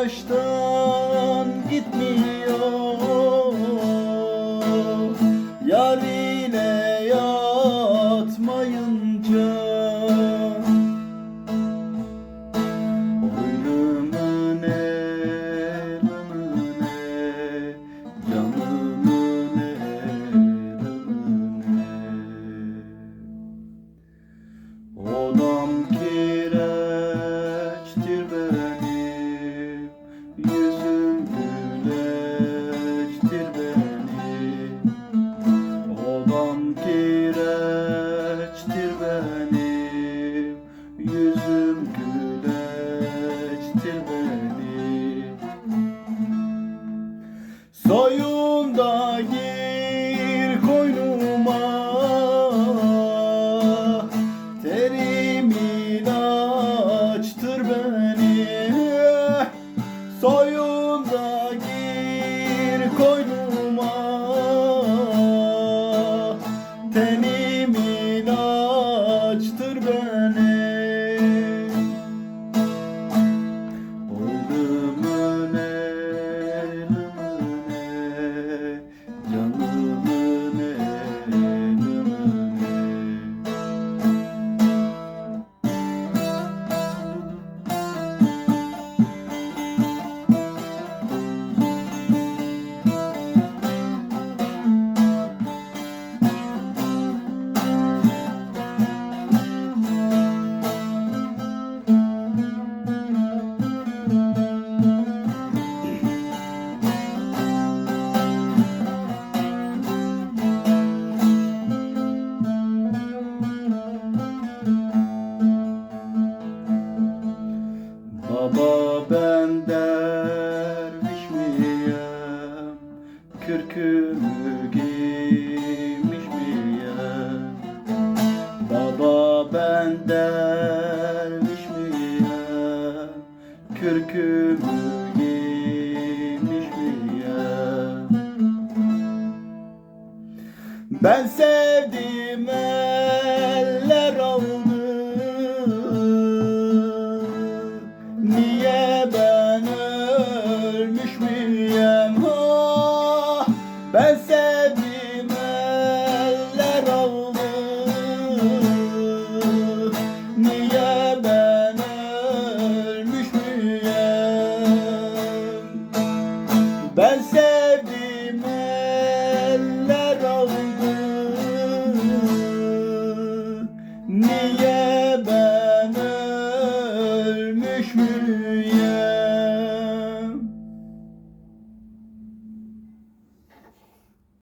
nós. Baba ben derviş miyim? Kürkümü giymiş miyim? Baba ben derviş miyim? Kürkümü giymiş miyim? Ben sevdiğime